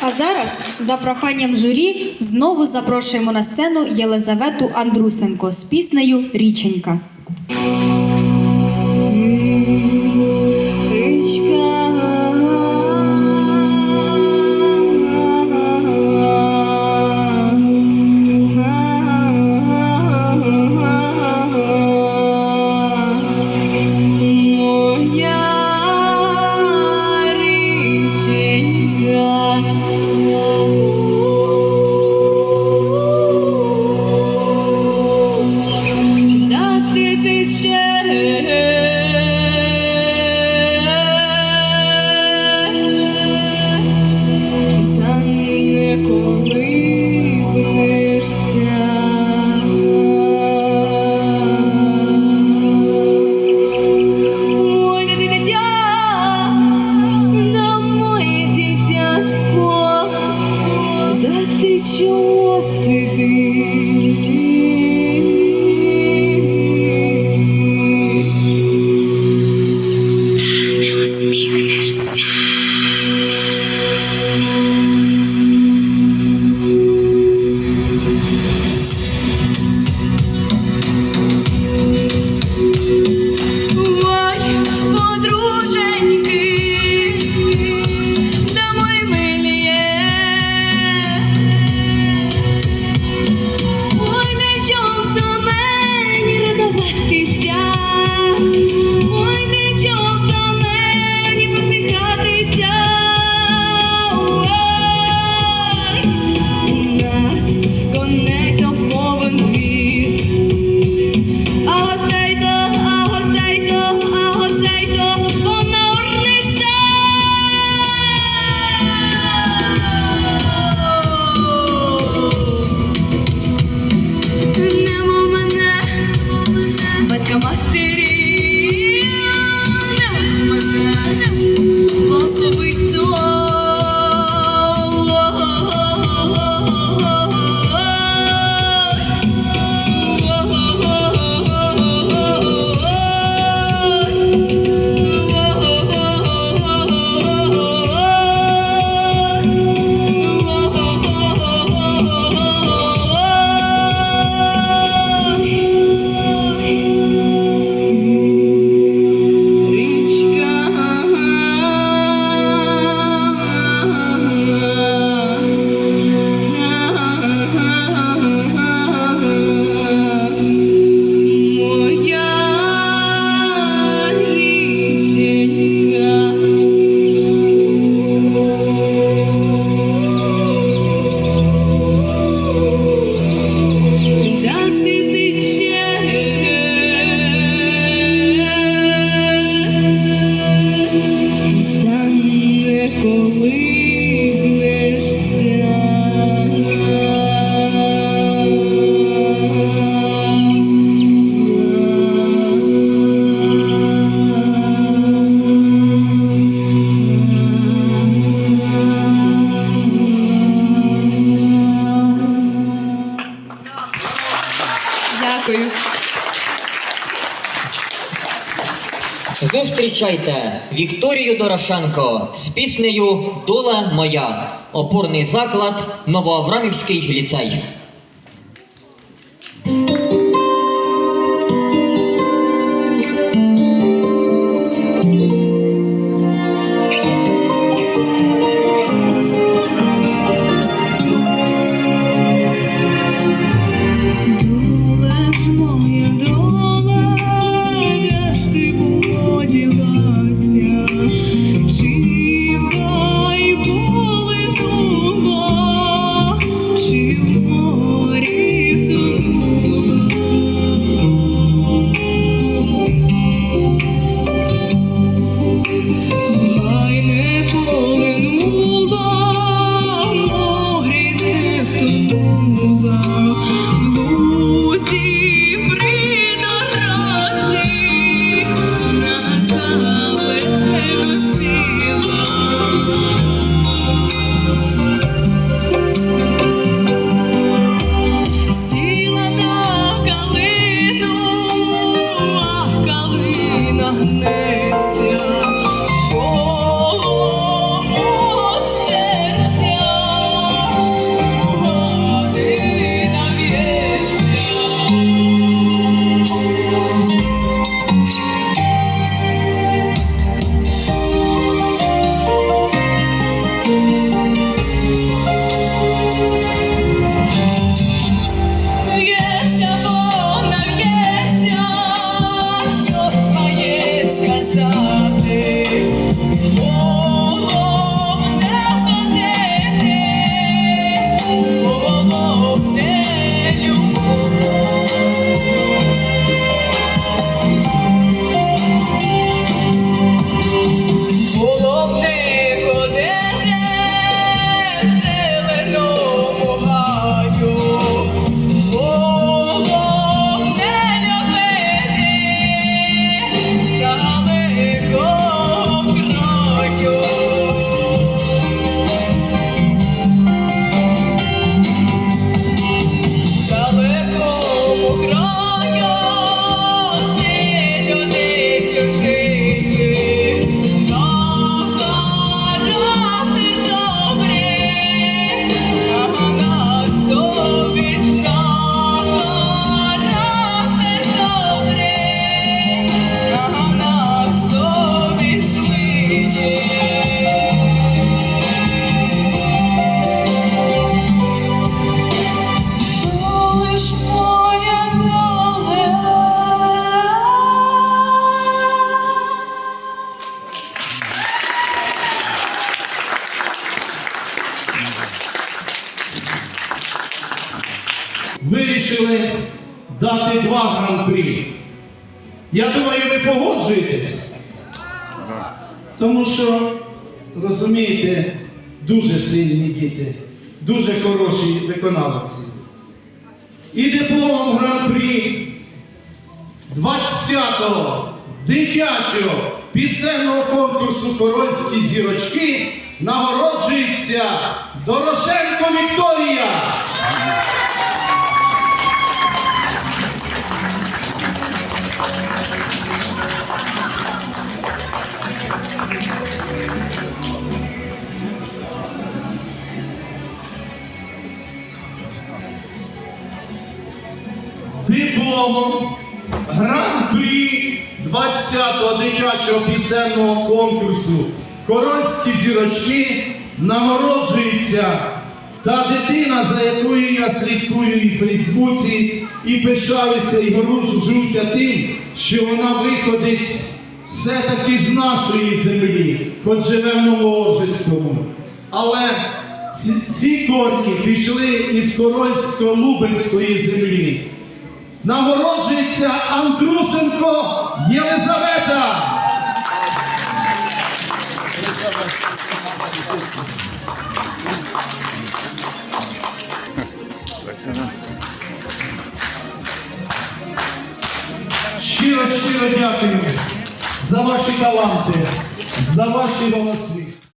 А зараз, за проханням журі, знову запрошуємо на сцену Єлизавету Андрусенко з піснею Річенька. Зустрічайте Вікторію Дорошенко з піснею Дола моя, опорний заклад Новоаврамівський ліцей. Я думаю, ви погоджуєтесь. Тому що, розумієте, дуже сильні діти, дуже хороші виконавці. І дипломом гран-прі 20-го дитячого пісенного конкурсу Корольські зірочки нагороджується Дорошенко Вікторія. Дипломом гран-прі 20-го дитячого пісенного конкурсу Корольські зірочки нагороджується та дитина, за якою я слідкую і в Фейсбуці, і пишаюся, і горжуся тим, що вона виходить все-таки з нашої землі, хоч живе в Новооржицькому. Але ці корні пішли із Корольсько-Лубенської землі. Нагороджується Андрусенко Єлизавета. Щиро, щиро дякую за ваші таланти, за ваші голоси.